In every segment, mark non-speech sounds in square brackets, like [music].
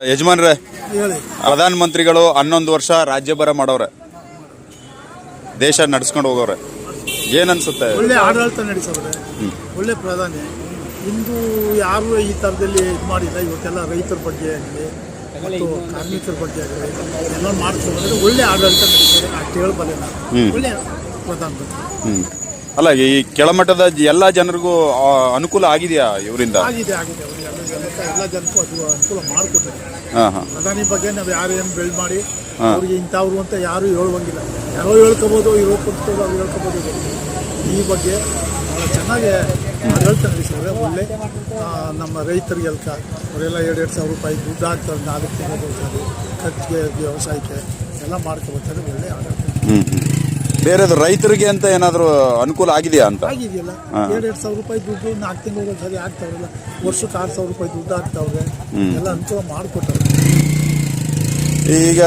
ಯಜಮಾನ್ರೆ ಪ್ರಧಾನ ಮಂತ್ರಿಗಳು ಹನ್ನೊಂದು ವರ್ಷ ರಾಜ್ಯಭಾರ ಮಾಡವ್ರೆ ದೇಶ ನಡ್ಸ್ಕೊಂಡು ಹೋಗೋರೆ. ಏನನ್ಸುತ್ತೆ? ಒಳ್ಳೆ ಆಡಳಿತ ನಡೆಸೋರೆ ಒಳ್ಳೆ ಪ್ರಧಾನಿ. ಇಂದು ಯಾರು ಈ ಥರದಲ್ಲಿ ಇದು ಮಾಡಿಲ್ಲ ಇವತ್ತೆಲ್ಲ ರೈತರ ಬಗ್ಗೆ ಆಗಲಿ ಮತ್ತು ಕಾರ್ಮಿಕರ ಬಗ್ಗೆ ಆಗಲಿ ಎಲ್ಲ ಮಾಡ್ತಾರೆ ಒಳ್ಳೆ ಆಡಳಿತ ನಡೆಸೋರೆ. ಆ ಕೇಳಬಲ್ಲ ಒಳ್ಳೆ ಪ್ರಧಾನಮಂತ್ರಿ ಅಲ್ಲ ಈ ಕೆಳಮಟ್ಟದ ಜ- ಎಲ್ಲಾ ಜನರಿಗೂ ಆ, ಅನುಕೂಲ ಆಗಿದೆಯಾ ಇವರಿಂದ? ಆಗಿದೆ ಆಗಿದೆ. ಅವ್ರಿಗೆ ಎಲ್ಲ ಜನಕ್ಕೆ ಎಲ್ಲ ಜನಕ್ಕೂ ಅದು ಅನುಕೂಲ ಮಾಡಿಕೊಟ್ಟಿದ್ದಾರೆ. ಹಾ ಹಾ. ಪ್ರಧಾನಿ ಬಗ್ಗೆ ನಾವು ಯಾರು ಏನು ಬಿಲ್ಡ್ ಮಾಡಿ ಅವ್ರಿಗೆ ಇಂಥವ್ರು ಅಂತ ಯಾರು ಹೇಳುವಂಗಿಲ್ಲ. ಯಾರೋ ಹೇಳ್ಕೊಬೋದು ಇರೋ ಕೊಡ್ತೇವೆ ಅವ್ರು ಹೇಳ್ಕೊಬೋದು. ಈ ಬಗ್ಗೆ ಭಾಳ ಚೆನ್ನಾಗಿ ಹೇಳ್ತಾರೆ ಸರ್ ಒಳ್ಳೆ ಆ, ನಮ್ಮ ರೈತರಿಗೆ ಅಲ್ಕ ಅವರೆಲ್ಲ ಎರಡು ಎರಡು ಸಾವಿರ ರೂಪಾಯಿ ದುಡ್ಡು ಹಾಕ್ತಾರೆ ನಾಲ್ಕು ತಿಂಗಳು ಸರಿ ಖರ್ಚಿಗೆ ವ್ಯವಸಾಯಕ್ಕೆ ಎಲ್ಲ ಮಾಡ್ಕೊಬರ್ತಾರೆ ಒಳ್ಳೆ ಆಡಳಿತ. ಬೇರೆದು ರೈತರಿಗೆ ಅಂತ ಏನಾದರೂ ಅನುಕೂಲ ಆಗಿದೆಯಾ ಅಂತ? ಆಗಿದೆಯಲ್ಲ. ಎರಡು ಎರಡು ಸಾವಿರ ರೂಪಾಯಿ ದುಡ್ಡು ನಾಲ್ಕು ತಿಂಗಳು ಸರಿ ಆಗ್ತಾವ್ರಲ್ಲ. ವರ್ಷಕ್ಕೆ ಆರು ಸಾವಿರ ರೂಪಾಯಿ ದುಡ್ಡು ಆಗ್ತಾವ್ರೆ. ಎಲ್ಲ ಅನುಕೂಲ ಮಾಡಿಕೊಟ್ಟವ್ರೆ ಈಗ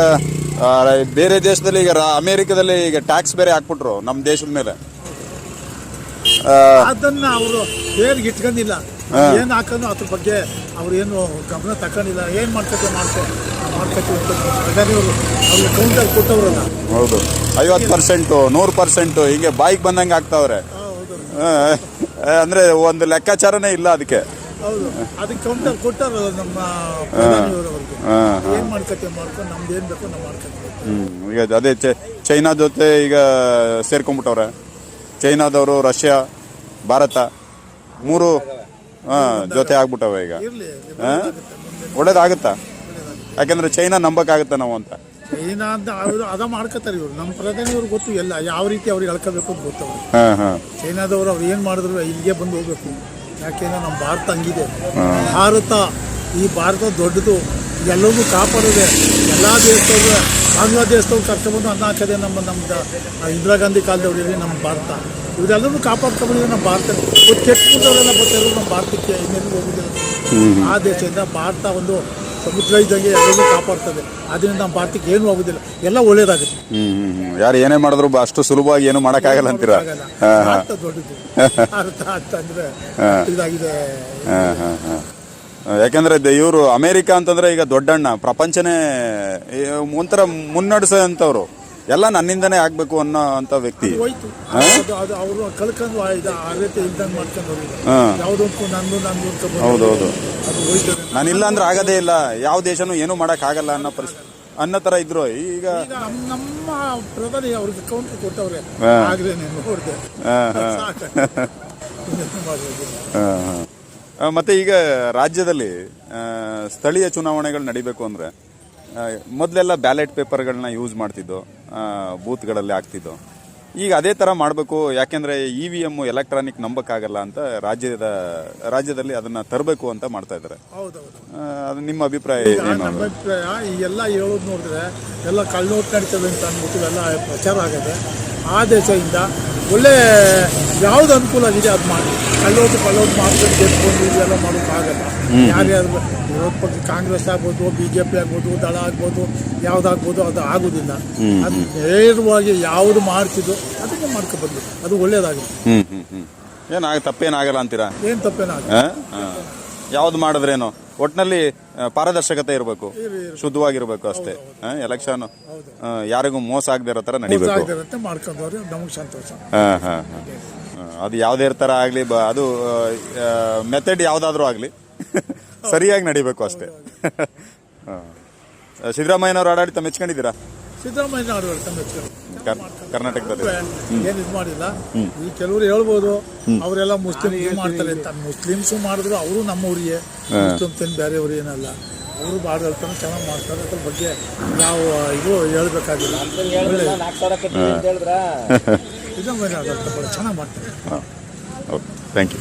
ಆ, ಬೇರೆ ದೇಶದಲ್ಲಿ ಈಗ ರಾ- ಅಮೆರಿಕದಲ್ಲಿ ಈಗ ಟ್ಯಾಕ್ಸ್ ಬೇರೆ ಹಾಕ್ಬಿಟ್ರು ನಮ್ಮ ದೇಶದ ಮೇಲೆ. ಆ, ಅದನ್ನ ಅವರು ಬೇರೆ ಇಟ್ಕೊಂಡಿಲ್ಲ. ಏನು ಹಾಕೋದು ಅದ್ರ ಬಗ್ಗೆ ಅವ್ರು ಏನು ಗಮನ ತಕೊಂಡಿಲ್ಲ. ಏನು ಪ್ರಧಾನಿಯವರು ಅವ್ರಿಗೆ ಕೌಂಟರ್ ಕೊಟ್ಟವ್ರಲ್ಲ. ಹೌದು. ಐವತ್ತು ಪರ್ಸೆಂಟು ನೂರು ಪರ್ಸೆಂಟು ಹೀಗೆ ಬಾಯಿಗೆ ಬಂದಂಗೆ ಆಗ್ತಾವ್ರೆ. ಅಂದ್ರೆ ಒಂದು ಲೆಕ್ಕಾಚಾರನೇ ಇಲ್ಲ ಅದಕ್ಕೆ. ಹೌದು. ಅದಕ್ಕೆ ಕೌಂಟರ್ ಕೊಟ್ಟಾರಲ್ಲ ನಮ್ಮ ಪ್ರಧಾನಿಯವರು ಅವ್ರಿಗೆ. ಏನು ಮಾಡ್ಕೊತೀವಿ ಮಾಡ್ಕೊಂಡು ನಮ್ದು ಏನು ಬೇಕೋ ನಾವು ಮಾಡ್ಕೊತೀವಿ ಹ್ಮ್ ಈಗ ಅದೇ ಚೈನಾ ಜೊತೆ ಈಗ ಸೇರ್ಕೊಂಡ್ಬಿಟ್ಟವ್ರೆ ಚೈನಾದವರು ರಷ್ಯಾ ಭಾರತ ಮೂರು ಹಾ ಜೊತೆ ಆಗ್ಬಿಟ್ಟವೆ ಈಗ. ಹಾ? ಒಳ್ಳೇದಾಗುತ್ತಾ? ಯಾಕಂದ್ರೆ ಚೈನಾ ನಂಬಕ್ಕಾಗುತ್ತಾ ನಾವು ಅಂತ? ಚೈನಾ ಅಂತ ಅವರು ಅದ ಮಾಡ್ಕೋತಾರೆ ಇವರು. ನಮ್ಮ ಪ್ರಧಾನಿ ಅವ್ರಿಗೆ ಗೊತ್ತು ಎಲ್ಲ ಯಾವ ರೀತಿ ಅವ್ರಿಗೆ ಅಳ್ಕೋಬೇಕು ಅಂತ ಗೊತ್ತು ಅವ್ರಿಗೆ. ಹಾ ಹಾ. ಚೈನಾದವರು ಅವ್ರು ಏನು ಮಾಡಿದ್ರು ಇಲ್ಲಿಗೆ ಬಂದು ಹೋಗ್ಬೇಕು. ಯಾಕೆಂದ್ರೆ ನಮ್ಮ ಭಾರತ ಹಂಗಿದೆ. ಭಾರತ ಈ ಭಾರತ ದೊಡ್ಡದು. ಎಲ್ಲವೂ ಕಾಪಾಡಿದೆ. ಎಲ್ಲ ದೇಶದವ್ರು ಬಾಂಗ್ಲಾದೇಶದವ್ರು ಕರ್ಕೊಂಡ್ಬಂದು ಅನ್ನ ಹಾಕದೆ ನಮ್ಮ ನಮ್ದು ಇಂದಿರಾ ಗಾಂಧಿ ಕಾಲದವ್ರಿಗೆ ನಮ್ಮ ಭಾರತ. ಇವರೆಲ್ಲರೂ ಕಾಪಾಡ್ಕೊಂಡ್ಬಂದಿದೆ ನಮ್ಮ ಭಾರತ. ಕೆಟ್ಟವರೆಲ್ಲ ಬರ್ತಾರೆ ನಮ್ಮ ಭಾರತಕ್ಕೆ ಇನ್ನೆಲ್ಲೂ ಹೋಗುದಿಲ್ಲ ಆ ದೇಶದಿಂದ ಭಾರತ ಒಂದು ಸಮುದ್ರ ಇದ್ದಂಗೆ ಎಲ್ಲರೂ ಕಾಪಾಡ್ತದೆ. ಅದರಿಂದ ನಮ್ಮ ಭಾರತಕ್ಕೆ ಏನು ಆಗುದಿಲ್ಲ. ಎಲ್ಲ ಒಳ್ಳೇದಾಗುತ್ತೆ. ಯಾರು ಏನೇ ಮಾಡಿದ್ರು ಅಷ್ಟು ಸುಲಭವಾಗಿ ಏನು ಮಾಡೋಕ್ಕಾಗಲ್ಲ ಅಂತೀರ? ದೊಡ್ಡದು. ಅಂತಂದ್ರೆ ಇದಾಗಿದೆ. ಯಾಕಂದ್ರೆ ಇವರು ಅಮೇರಿಕಾ ಅಂತಂದ್ರೆ ಈಗ ದೊಡ್ಡಣ್ಣ ಪ್ರಪಂಚನೇ ಒಂಥರ ಮುನ್ನಡೆಸೋ ಅಂಥವ್ರು ಎಲ್ಲ ನನ್ನಿಂದನೇ ಆಗ್ಬೇಕು ಅನ್ನೋ ಅಂತ ವ್ಯಕ್ತಿ. ಹಾ ಹೌದೌದು ನಾನಿಲ್ಲ ಅಂದ್ರೆ ಆಗದೇ ಇಲ್ಲ. ಯಾವ ದೇಶನೂ ಏನೂ ಮಾಡಕ್ ಆಗಲ್ಲ ಅನ್ನೋ ಪರಿಸ್ಥಿತಿ ಅನ್ನೋ ತರ ಇದ್ರು. ಈಗ ನಮ್ಮ ಪ್ರಧಾನಿ ಅವ್ರಿಗೆ ಕೌಂಟ್ ಕೊಟ್ಟವ್ರೆ. ಹಾ. ನೋಡಿದೆ [laughs] ಮತ್ತೆ ಈಗ ರಾಜ್ಯದಲ್ಲಿ ಸ್ಥಳೀಯ ಚುನಾವಣೆಗಳು ನಡಿಬೇಕು ಅಂದರೆ ಮೊದಲೆಲ್ಲ ಬ್ಯಾಲೆಟ್ ಪೇಪರ್ಗಳನ್ನ ಯೂಸ್ ಮಾಡ್ತಿದ್ದು ಬೂತ್ಗಳಲ್ಲಿ ಆಗ್ತಿದ್ದು ಈಗ ಅದೇ ಥರ ಮಾಡಬೇಕು ಯಾಕೆಂದರೆ ಇ ವಿ ಎಂ ಎಲೆಕ್ಟ್ರಾನಿಕ್ ನಂಬಕ್ಕಾಗಲ್ಲ ಅಂತ ರಾಜ್ಯದ ರಾಜ್ಯದಲ್ಲಿ ಅದನ್ನು ತರಬೇಕು ಅಂತ ಮಾಡ್ತಾ ಇದ್ದಾರೆ. ಅದು ನಿಮ್ಮ ಅಭಿಪ್ರಾಯ ಏನು? ಅಭಿಪ್ರಾಯ ಈ ಎಲ್ಲ ಹೇಳೋದು ನೋಡಿದ್ರೆ ಎಲ್ಲ ಕಳ್ಳೋಟ್ ನಡೀತದೆ ಅಂತ ಅಂದ್ಬಿಟ್ಟು ಎಲ್ಲ ಪ್ರಚಾರ ಆಗುತ್ತೆ ಆ ದೇಶದಿಂದ ಒಳ್ಳೆ ಯಾವ್ದು ಅನುಕೂಲ ಇದೆ ಅದು ಮಾಡಿ. ಕಲ್ಲೋದು ಕಲ್ಲೋದು ಮಾಡ್ಕೊಂಡು ಗೆದ್ಕೊಂಡು ಇದೆಲ್ಲ ಮಾಡೋಕ್ಕಾಗಲ್ಲ ಯಾರ್ಯಾರು ವಿರೋಧ ಪಕ್ಷ ಕಾಂಗ್ರೆಸ್ ಆಗ್ಬೋದು ಬಿ ಜೆ ಪಿ ಆಗ್ಬೋದು ದಳ ಆಗ್ಬೋದು ಯಾವ್ದಾಗ್ಬೋದು ಅದು ಆಗೋದಿಲ್ಲ. ಅದು ನೇರವಾಗಿ ಯಾವುದು ಮಾಡ್ತಿದ್ದು ಅದನ್ನೇ ಮಾಡ್ಕೊಬಂದು. ಅದು ಹ್ಮ್ ಏನಾಗ ತಪ್ಪೇನಾಗಲ್ಲ ಅಂತೀರಾ? ಏನು ತಪ್ಪೇನಾಗ ಯಾವ್ದು ಮಾಡಿದ್ರೇನು? ಒಟ್ನಲ್ಲಿ ಆ, ಪಾರದರ್ಶಕತೆ ಇರಬೇಕು. ಶುದ್ಧವಾಗಿರ್ಬೇಕು ಅಷ್ಟೇ. ಎಲೆಕ್ಷನ್ ಯಾರಿಗೂ ಮೋಸ ಆಗದೆ ಇರೋ ತರ ನಡಿಬೇಕು. ನಮಗೆ ಸಂತೋಷ. ಹಾ, ಹಾ, ಹಾ. ಆ, ಅದು ಯಾವುದೇ ತರ ಆಗ್ಲಿ ಬ- ಅದು ಮೆಥಡ್ ಯಾವ್ದಾದ್ರೂ ಆಗ್ಲಿ. ಸರಿಯಾಗಿ ನಡಿಬೇಕು ಅಷ್ಟೇ. ಹಾ. ಸಿದ್ದರಾಮಯ್ಯನವ್ರ ಆಡಳಿತ ಮೆಚ್ಕೊಂಡಿದ್ದೀರಾ? ಸಿದ್ದರಾಮಯ್ಯ ಆಡಳಿತ ಮೆಚ್ಕೊಂಡು ಕರ್- ಕರ್ನಾಟಕದಲ್ಲಿ. ಏನು ಇದು ಮಾಡಿಲ್ಲ. ಈ ಕೆಲವರು ಹೇಳ್ಬೋದು ಅವರೆಲ್ಲ ಮುಸ್ಲಿಂ ಮಾಡ್ತಾರೆ ಅಂತ. ಮುಸ್ಲಿಮ್ಸು ಮಾಡಿದ್ರು ಅವರು ನಮ್ಮ ಊರಿಗೆ ಮುಸ್ಲಿಂ ತಿನ್ ಬೇರೆ ಏನಲ್ಲ. ಅವರು ಆಡಳಿತನ ಚೆನ್ನಾಗಿ ಮಾಡ್ತಾರೆ. ಅದ್ರ ಬಗ್ಗೆ ನಾವು ಇದು ಹೇಳ್ಬೇಕಾಗಿಲ್ಲ. [laughs] ಸಿದ್ದರಾಮಯ್ಯ ಚೆನ್ನಾಗಿ ಮಾಡ್ತಾರೆ. Okay thank you